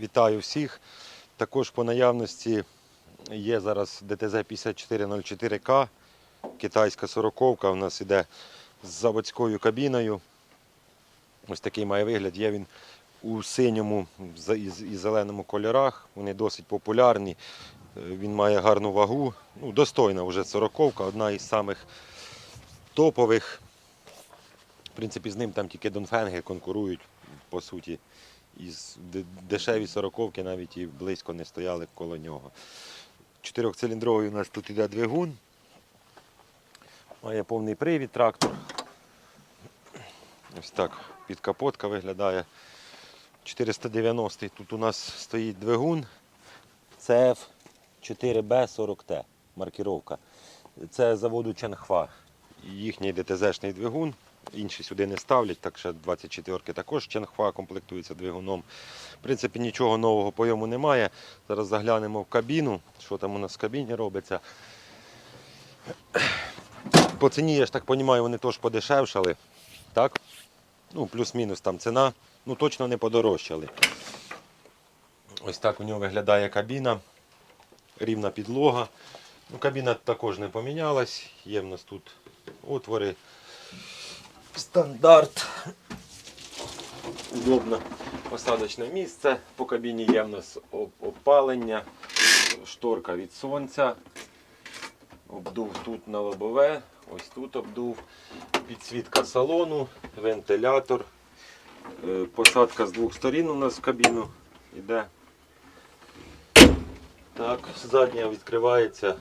Вітаю всіх. Також по наявності є зараз ДТЗ 5404К, китайська сороковка. У нас іде з заводською кабіною. Ось такий має вигляд. Є він у синьому і зеленому кольорах. Вони досить популярні. Е, Він має гарну вагу. Ну, достойна вже сороковка, одна із самих топових. В принципі, з ним там тільки Донфенги конкурують, по суті. Де- дешеві сороковки навіть і близько не стояли коло нього. Чотирьохциліндровий у нас тут іде двигун. Має повний привід трактор. Ось так підкапотка виглядає. 490 тут у нас стоїть двигун. CF 4B40T маркіровка. Це заводу Чанхва. Їхній ДТЗ-шний двигун. Інші сюди не ставлять, так що 24-ки також Чанхва комплектується двигуном. В принципі, нічого нового по йому немає. Зараз заглянемо в кабіну, що там у нас в кабіні робиться. По ціні, я ж так розумію, вони теж подешевшали. Так? Ну, плюс-мінус там ціна. Ну, точно не подорожчали. Ось так у нього виглядає кабіна. Рівна підлога. Ну, кабіна також не помінялась. Є в нас тут отвори. Стандарт. Удобно посадочне місце. По кабіні є в нас опалення, шторка від сонця. Обдув тут на лобове, ось тут обдув. Підсвітка салону, вентилятор. Е, Посадка з двох сторін у нас в кабіну йде. Так, задня відкривається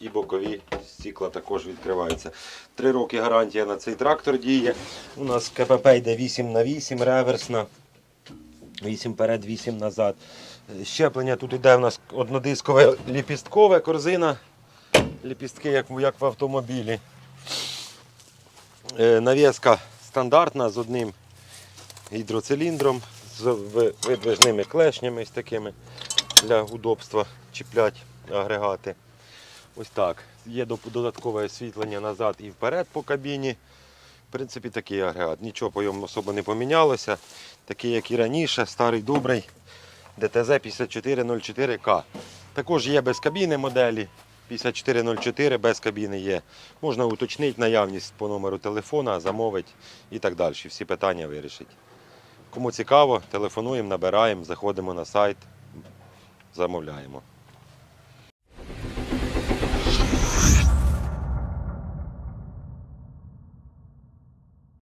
і бокові стікла також відкриваються. Три роки гарантія на цей трактор діє. У нас КПП йде 8 на 8 реверсна. 8 перед, 8 назад. Щеплення тут йде у нас однодискове ліпісткове корзина. Ліпістки, як, як в автомобілі. Е, Навіска стандартна з одним гідроциліндром, з видвижними клешнями ось такими для удобства чіплять агрегати. Ось так. Є додаткове освітлення назад і вперед по кабіні. В принципі, такий агрегат. Нічого по ньому особо не помінялося. Такий, як і раніше, старий добрий ДТЗ 5404К. Також є без кабіни моделі. 5404 без кабіни є. Можна уточнити наявність по номеру телефона, замовити і так далі. Всі питання вирішить. Кому цікаво, телефонуємо, набираємо, заходимо на сайт, замовляємо.